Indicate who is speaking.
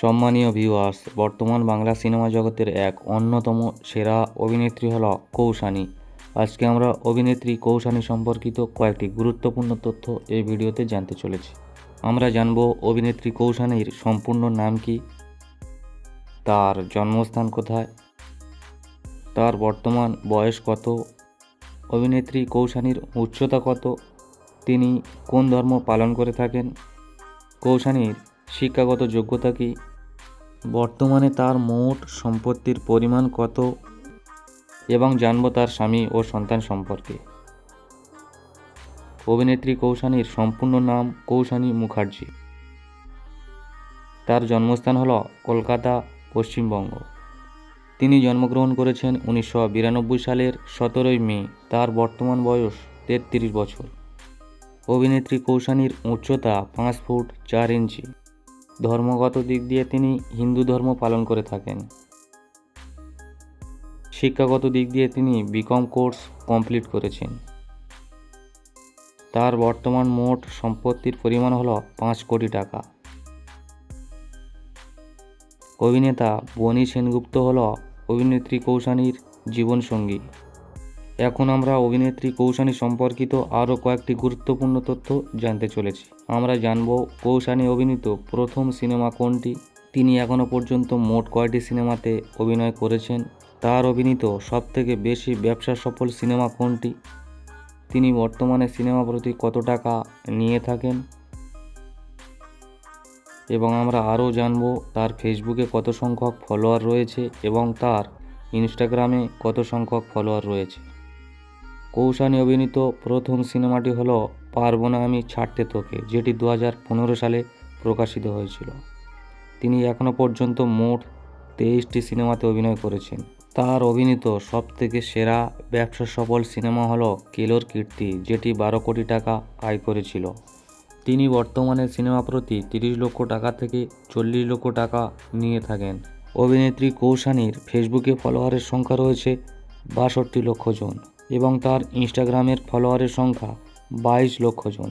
Speaker 1: সম্মানীয় ভিউয়ার্স বর্তমান বাংলা সিনেমা জগতের এক অন্যতম সেরা অভিনেত্রী হল কৌশানী। আজকে আমরা অভিনেত্রী কৌশানী সম্পর্কিত কয়েকটি গুরুত্বপূর্ণ তথ্য এই ভিডিওতে জানতে চলেছি। আমরা জানব অভিনেত্রী কৌশানীর সম্পূর্ণ নাম কি, তার জন্মস্থান কোথায়, তার বর্তমান বয়স কত, অভিনেত্রী কৌশানীর উচ্চতা কত, তিনি কোন ধর্ম পালন করে থাকেন, কৌশানীর শিক্ষাগত যোগ্যতা কি? বর্তমানে তার মোট সম্পত্তির পরিমাণ কত? এবং জানব তার স্বামী ও সন্তান সম্পর্কে। অভিনেত্রী কৌশানীর সম্পূর্ণ নাম কৌশানী মুখার্জি। তার জন্মস্থান হল কলকাতা পশ্চিমবঙ্গ। তিনি জন্মগ্রহণ করেছেন উনিশশো বিরানব্বই সালের সতেরোই মে তার বর্তমান বয়স তেত্রিশ বছর। অভিনেত্রী কৌশানীর উচ্চতা পাঁচ ফুট চার ইঞ্চি। ধর্মগত দিক দিয়ে তিনি হিন্দু ধর্ম পালন করে থাকেন। শিক্ষাগত দিক দিয়ে তিনি বিকম কোর্স কমপ্লিট করেছেন। তার বর্তমান মোট সম্পত্তির পরিমাণ হল পাঁচ কোটি টাকা। অভিনেতা বনি সেনগুপ্ত হল অভিনেত্রী কৌশানীর জীবনসঙ্গী। এখন আমরা অভিনেত্রী কৌশানী সম্পর্কিত আরও কয়েকটি গুরুত্বপূর্ণ তথ্য জানতে চলেছি। আমরা জানব কৌশানী অভিনীত প্রথম সিনেমা কোনটি, তিনি এখনও পর্যন্ত মোট কয়টি সিনেমাতে অভিনয় করেছেন, তার অভিনীত সবথেকে বেশি ব্যবসা সফল সিনেমা কোনটি, তিনি বর্তমানে সিনেমা প্রতি কত টাকা নিয়ে থাকেন, এবং আমরা আরও জানব তার ফেসবুকে কত সংখ্যক ফলোয়ার রয়েছে এবং তার ইনস্টাগ্রামে কত সংখ্যক ফলোয়ার রয়েছে। কৌশানী অভিনীত প্রথম সিনেমাটি হলো পারব না আমি ছাড়তে তোকে, যেটি দু সালে প্রকাশিত হয়েছিল। তিনি এখনও পর্যন্ত মোট তেইশটি সিনেমাতে অভিনয় করেছেন। তার অভিনীত সবথেকে সেরা ব্যবসা সফল সিনেমা হলো কেলোর কীর্তি, যেটি বারো কোটি টাকা আয় করেছিল। তিনি বর্তমানে সিনেমা প্রতি তিরিশ লক্ষ টাকা থেকে চল্লিশ লক্ষ টাকা নিয়ে থাকেন। অভিনেত্রী কৌশানীর ফেসবুকে ফলোয়ারের সংখ্যা রয়েছে বাষট্টি লক্ষ জন। এবং তার ইনস্টাগ্রামের ফলোয়ারের সংখ্যা বাইশ লক্ষ জন।